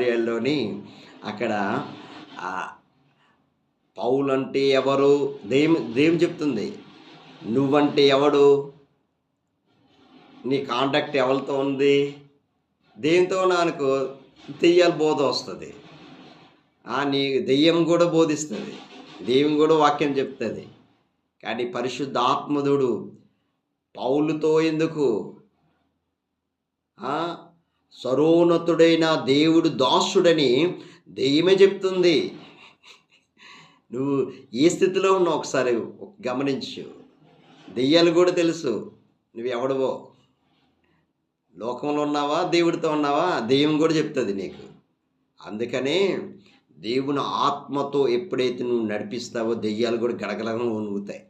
కార్యాల్లోని అక్కడ పౌలు పౌలంటే ఎవరు? దేం దేం చెప్తుంది? నువ్వంటే ఎవడు? నీ కాంటాక్ట్ ఎవరితో ఉంది? దేంతో నాకు దెయ్యాల బోధ వస్తుంది? నీ దెయ్యం కూడా బోధిస్తుంది. దెయ్యం కూడా వాక్యం చెప్తుంది. కానీ పరిశుద్ధ ఆత్మధుడు పౌలుతో ఎందుకు? సరోన్నతుడైన దేవుడు దాసుడని దెయ్యమే చెప్తుంది. నువ్వు ఏ స్థితిలో ఉన్నావు ఒకసారి గమనించు. దెయ్యాలు కూడా తెలుసు. నువ్వు ఎవడవో లోకంలో ఉన్నావా? దేవుడితో ఉన్నావా? దెయ్యం కూడా చెప్తుంది నీకు. అందుకనే దేవుని ఆత్మతో ఎప్పుడైతే నువ్వు నడిపిస్తావో దెయ్యాలు కూడా గడగడగా ఉనుగుతాయి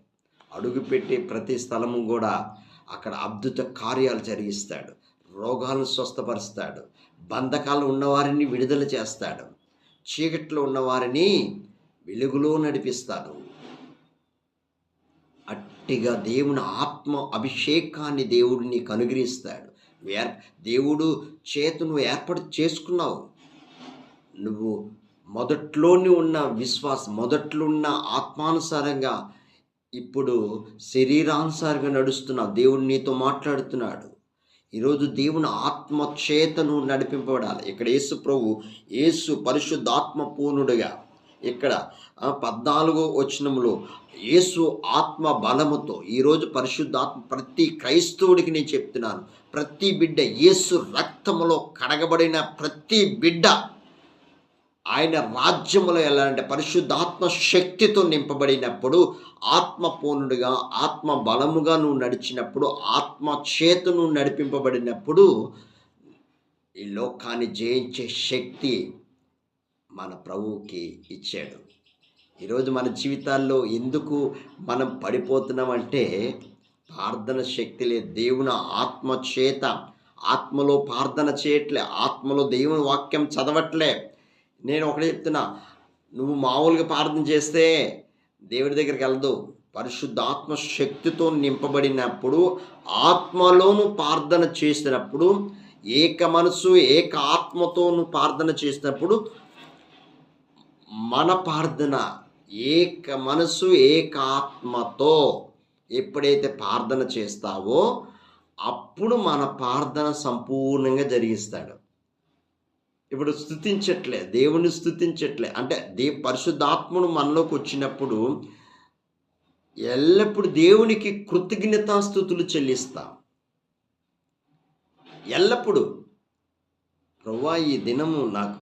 అడుగుపెట్టే ప్రతి స్థలము కూడా అక్కడ అద్భుత కార్యాలు జరిగిస్తాడు. రోగాలను స్వస్థపరుస్తాడు. బంధకాలు ఉన్నవారిని విడుదల చేస్తాడు. చీకట్లో ఉన్నవారిని వెలుగులో నడిపిస్తాడు. అట్టిగా దేవుని ఆత్మ అభిషేకాన్ని దేవుడు నీకు అనుగ్రహిస్తాడు ఏర్ దేవుడు నువ్వు ఏర్పాటు చేసుకున్నావు. నువ్వు మొదట్లోనే ఉన్న విశ్వాసం మొదట్లో ఉన్న ఆత్మానుసారంగా ఇప్పుడు శరీరానుసారంగా నడుస్తున్నావు. దేవుడు నీతో మాట్లాడుతున్నాడు. ఈరోజు దేవుని ఆత్మ చేతను నడిపింపబడాలి. ఇక్కడ యేసు ప్రభు యేసు పరిశుద్ధాత్మ పూర్ణుడుగా ఇక్కడ పద్నాలుగో వచనంలో యేసు ఆత్మ బలముతో ఈరోజు పరిశుద్ధాత్మ ప్రతి క్రైస్తవుడికి నేను చెప్తున్నాను ప్రతి బిడ్డ యేసు రక్తములో కడగబడిన ప్రతి బిడ్డ ఆయన రాజ్యములో ఎలా అంటే పరిశుద్ధాత్మ శక్తితో నింపబడినప్పుడు ఆత్మ పూర్ణుడిగా ఆత్మ బలముగా నువ్వు నడిచినప్పుడు ఆత్మ చేత నువ్వు నడిపింపబడినప్పుడు ఈ లోకాన్ని జయించే శక్తి మన ప్రభువుకి ఇచ్చాడు. ఈరోజు మన జీవితాల్లో ఎందుకు మనం పడిపోతున్నామంటే ప్రార్థన శక్తి లేదు దేవుని ఆత్మ చేత ఆత్మలో ప్రార్థన చేయట్లే ఆత్మలో దేవుని వాక్యం చదవట్లే నేను ఒకటే చెప్తున్నా నువ్వు మామూలుగా ప్రార్థన చేస్తే దేవుడి దగ్గరికి వెళ్ళదు. పరిశుద్ధాత్మ శక్తితో నింపబడినప్పుడు ఆత్మలోను ప్రార్థన చేసినప్పుడు ఏక మనసు ఏక ఆత్మతోను ప్రార్థన చేసినప్పుడు మన ప్రార్థన ఏక మనసు ఏక ఆత్మతో ఎప్పుడైతే ప్రార్థన చేస్తావో అప్పుడు మన ప్రార్థన సంపూర్ణంగా జరిగిస్తాడు. ఇప్పుడు స్థుతించట్లే దేవుని స్థుతించట్లే. అంటే దే పరిశుద్ధాత్మను మనలోకి వచ్చినప్పుడు ఎల్లప్పుడు దేవునికి కృతజ్ఞతాస్థుతులు చెల్లిస్తాం. ఎల్లప్పుడు. ప్రవ్వా ఈ దినము నాకు